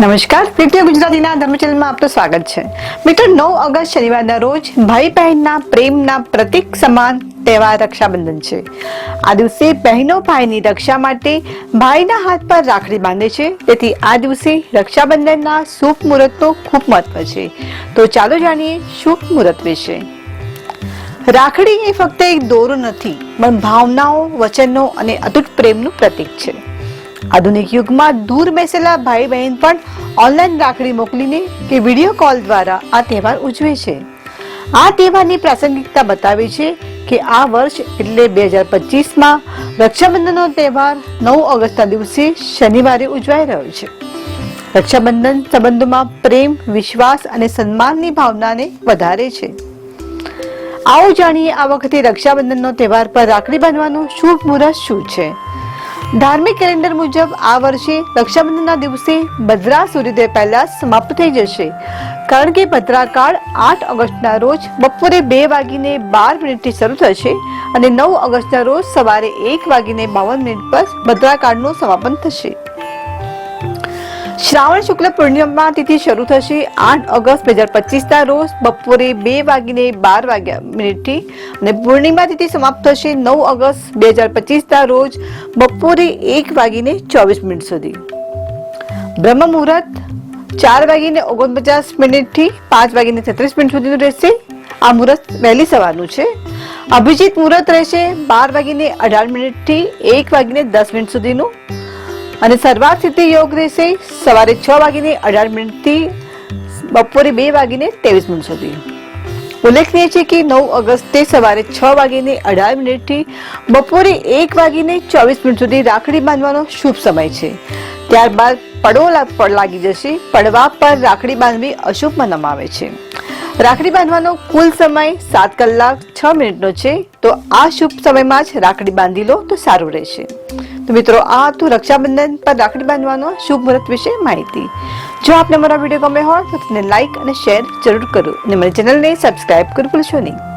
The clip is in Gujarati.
નમસ્કાર પ્રીતિય ગુજરાતીના ધર્મચેનલમાં આપનું સ્વાગત છે. મિત્રો, નવ ઓગસ્ટ શનિવારના રોજ ભાઈ બહેનના પ્રેમના પ્રતીક સમાન તહેવાર રક્ષાબંધન છે. આ દિવસે બહેનો ભાઈની રક્ષા માટે ભાઈના હાથ પર રાખડી બાંધે છે. તેથી આ દિવસે રક્ષાબંધનના શુભ મુહૂર્તનું ખૂબ મહત્વ છે. તો ચાલો જાણીએ શુભ મુહૂર્ત વિશે. રાખડી એ ફક્ત એક દોરો નથી, પણ ભાવનાઓ, વચનો અને અતૂટ પ્રેમનું પ્રતીક છે. આધુનિક યુગમાં દૂર બેસેલા ભાઈ બહેન પણ ઓનલાઈન રાખડી મોકલીને કે વીડિયો કોલ દ્વારા આ તહેવાર ઉજવે છે. આ તહેવારની પ્રાસંગિકતા બતાવે છે કે આ વર્ષ એટલે બે હજાર પચીસમાં રક્ષાબંધનનો તહેવાર નવ ઓગસ્ટના દિવસે શનિવારે ઉજવાઈ રહ્યો છે. રક્ષાબંધન સંબંધોમાં પ્રેમ, વિશ્વાસ અને સન્માનની ભાવનાને વધારે છે. આવો જાણીએ આ વખતે રક્ષાબંધનનો તહેવાર પર રાખડી બાંધવાનું શુભ મુહૂર્ત શું છે? ધાર્મિક કેલેન્ડર મુજબ આ વર્ષે રક્ષાબંધનના દિવસે ભદ્રા સૂર્યોદય પહેલા સમાપ્ત થઈ જશે. કારણ કે ભદ્રાકાળ આઠ ઓગસ્ટના રોજ બપોરે બે વાગીને બાર મિનિટથી શરૂ થશે અને નવ ઓગસ્ટના રોજ સવારે એક વાગીને બાવન મિનિટ પર ભદ્રાકાળનું સમાપન થશે. શ્રાવણ શુક્લ પૂર્ણિમા તિથિ શરૂ થશે આઠ ઓગસ્ટ બે હજાર પચીસના રોજ. બપોરે બે વાગીને બાર વાગ્યા મિનિટથી અને પૂર્ણિમા તિથિ સમાપ્ત થશે નવ ઓગસ્ટ બે હજાર પચીસના રોજ. બપોરે એક વાગીને ચોવીસ મિનિટ સુધી. બ્રહ્મ મુહૂર્ત ચાર વાગીને ઓગણપચાસ મિનિટથી પાંચ વાગીને છત્રીસ મિનિટ સુધીનું રહેશે. આ મુહૂર્ત વહેલી સવારનું છે. અભિજીત મુહૂર્ત રહેશે બાર વાગીને અઢાર મિનિટથી એક વાગીને દસ મિનિટ સુધીનું. અને સર્વાર્થ સિદ્ધિ યોગ રહેશે સવારે છ વાગીને અઢાર મિનિટથી બપોરે બે વાગીને ત્રેવીસ મિનિટ સુધી. ઉલ્લેખનીય છે કે નવ ઓગસ્ટે સવારે છ વાગીને અઢાર મિનિટથી બપોરે એક વાગીને ચોવીસ મિનિટ સુધી રાખડી બાંધવાનો શુભ સમય છે. ત્યારબાદ પડ લાગી જશે, પડવા પર રાખડી બાંધવી અશુભ માનવામાં આવે છે. રાખડી બાંધવાનો કુલ સમય સાત કલાક છ મિનિટનો છે. તો આ શુભ સમયમાં જ રાખડી બાંધી લો તો સારું રહેશે. તો મિત્રો, આ હતું રક્ષાબંધન પર રાખડી બાંધવાનો શુભ મુહૂર્ત વિશે માહિતી. જો આપને મારા વીડિયો ગમે હોય તો તેને લાઇક અને શેર જરૂર કરો. અને મારી ચેનલને સબસ્ક્રાઇબ કરવું ભૂલશો નહીં.